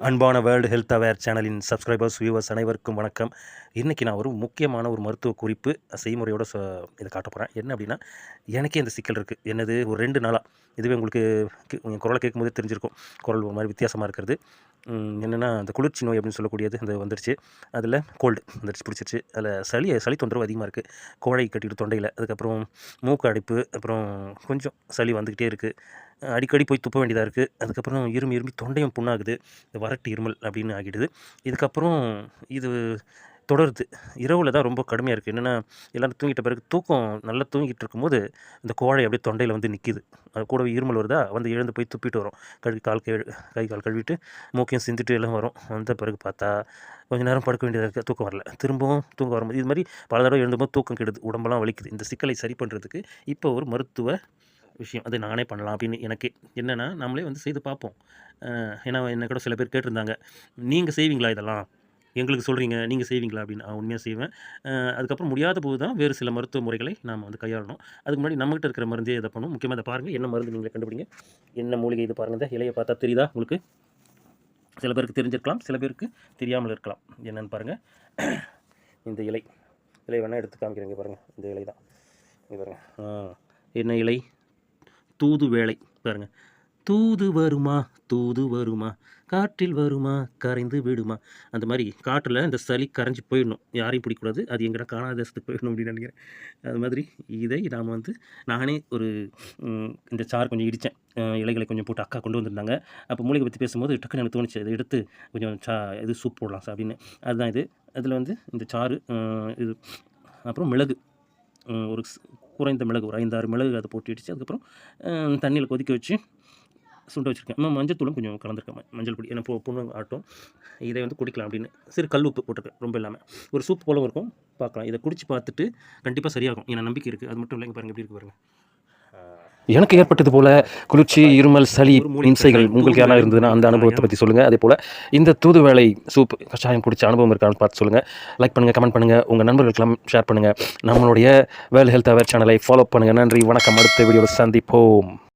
அன்பான world health aware சேனலின் subscribers viewers அனைவருக்கும் வணக்கம். இன்றைக்கி நான் ஒரு முக்கியமான ஒரு மருத்துவ குறிப்பு செய்முறையோட சொ இதை காட்ட போகிறேன் என்ன அப்படின்னா எனக்கே இந்த சிக்கல் இருக்குது என்னது ஒரு ரெண்டு நாளாக இதுவே உங்களுக்கு கே- என் குரலை கேட்கும்போதே தெரிஞ்சிருக்கும். குரல் ஒரு மாதிரி வித்தியாசமாக இருக்கிறது. என்னென்னா அந்த குளிர்ச்சி நோய் அப்படின்னு சொல்லக்கூடியது இந்த வந்துருச்சு. அதில் கோல்டு வந்துருச்சு பிடிச்சிருச்சு. அதில் சளி சளி தொந்தரவு அதிகமாக இருக்குது கோழை கட்டிட்டு தொண்டையில். அதுக்கப்புறம் மூக்கு அடைப்பு அப்புறம் கொஞ்சம் சளி வந்துக்கிட்டே இருக்குது அடிக்கடி போய் துப்ப வேண்டியதாக இருக்குது அதுக்கப்புறம் இரும்பு இரும்பி தொண்டையும் புண்ணாகுது. இந்த வறட்டு இருமல் அப்படின்னு ஆகிடுது. இதுக்கப்புறம் இது தொடருது. இரவில் தான் ரொம்ப கடுமையாக இருக்குது என்னென்னா எல்லோரும் தூங்கிட்ட பிறகு தூக்கம் நல்லா தூங்கிட்டு இருக்கும்போது இந்த கோழை அப்படியே தொண்டையில் வந்து நிற்கிது அது கூடவே இருமல் வருதா? வந்து எழுந்து போய் துப்பிட்டு வரும். கழுவி கால் கழு கை கால் கழுவிட்டு மூக்கையும் சிந்திட்டு எல்லாம் வரும். வந்த பிறகு பார்த்தா கொஞ்ச நேரம் படுக்க வேண்டியதாக இருக்குது தூக்கம் வரல. திரும்பவும் தூக்கம் வரும்போது இது மாதிரி பல தடவை எழுந்தும்போது தூக்கம் கெடுது. உடம்பெல்லாம் வலிக்குது. இந்த சிக்கலை சரி பண்ணுறதுக்கு இப்போ ஒரு மருத்துவ விஷயம். அது நானே பண்ணலாம் அப்படின்னு எனக்கு. என்னென்னா நம்மளே வந்து செய்து பார்ப்போம். ஏன்னா என்ன கூட சில பேர் கேட்டிருந்தாங்க நீங்கள் செய்வீங்களா இதெல்லாம்? எங்களுக்கு சொல்கிறீங்க நீங்கள் செய்வீங்களா அப்படின்னு நான் உண்மையாக செய்வேன். அதுக்கப்புறம் முடியாத போது தான் வேறு சில மருத்துவ முறைகளை நாம் வந்து கையாளணும். அதுக்கு முன்னாடி நம்மகிட்ட இருக்கிற மருந்தே இதை பண்ணணும். முக்கியமாக இதை பாருங்கள் என்ன மருந்து நீங்கள் கண்டுபிடிங்க. என்ன மூலிகை இது பாருங்கள் இந்த இலையை பார்த்தா தெரியுதா உங்களுக்கு? சில பேருக்கு தெரிஞ்சிருக்கலாம் சில பேருக்கு தெரியாமல் இருக்கலாம். என்னன்னு பாருங்கள் இந்த இலை. இலை வேணால் எடுத்து காமிக்கிறேங்க பாருங்கள் இந்த இலை தான். இங்கே பாருங்கள் என்ன இலை? தூது வேலை பாருங்கள் தூது வருமா தூது வருமா? காற்றில் வருமா கரைந்து விடுமா? அந்த மாதிரி காற்றில் இந்த சளி கரைஞ்சி போயிடணும். யாரையும் பிடிக்கக்கூடாது. அது எங்கடா காணாத தேசத்துக்கு போயிடணும் அப்படின்னு நினைக்கிறேன். அது மாதிரி இதை நாம் வந்து நானே ஒரு இந்த சாறு கொஞ்சம் இடித்தேன். இலைகளை கொஞ்சம் போட்டு அக்கா கொண்டு வந்திருந்தாங்க. அப்போ மூலிகை பற்றி பேசும்போது டக்குன்னு எனக்கு தோணுச்சு. அதை எடுத்து கொஞ்சம் சா இது சூப் போடலாம் சார் அப்படின்னு. அதுதான் இது. அதில் வந்து இந்த சாறு இது அப்புறம் மிளகு. ஒரு குறைந்த மிளகு ஒரு ஐந்தாறு மிளகு அதை போட்டு இடித்து அதுக்கப்புறம் தண்ணியில் கொதிக்க வச்சு சுண்ட வச்சுருக்கேன். அம்மா மஞ்சள் தூளும் கொஞ்சம் கலந்துருக்கேன் மஞ்சள் பொடி ஏன்னா பொண்ணு ஆட்டும். இதை வந்து குடிக்கலாம் அப்படின்னு சிறு கல் உப்பு போட்டிருக்கேன் ரொம்ப இல்லாமல் ஒரு சூப் போல இருக்கும் பார்க்கலாம். இதை குடிச்சு பார்த்துட்டு கண்டிப்பாக சரியாகும். எனக்கு நம்பிக்கை இருக்குது அது மட்டும் இல்லைங்க பாருங்கள் எப்படி இருக்கு பாருங்க. எனக்கு ஏற்பட்டது போல குளிர்ச்சி இருமல் சளி இம்சைகள் உங்களுக்கு யாரா இருந்ததுன்னா அந்த அனுபவத்தை பற்றி சொல்லுங்கள் அதே போல் இந்த தூதுவேளை சூப் கஷாயம் குடிச்ச அனுபவம் இருக்கான்னு பார்த்து சொல்லுங்கள் லைக் பண்ணுங்கள் கமெண்ட் பண்ணுங்கள் உங்கள் நண்பர்களுக்கெல்லாம் ஷேர் பண்ணுங்கள் நம்மளுடைய வேல் ஹெல்த் அவேர் சேனலை ஃபாலோ பண்ணுங்கள் நன்றி வணக்கம். அடுத்த வீடியோவில் சந்திப்போம்.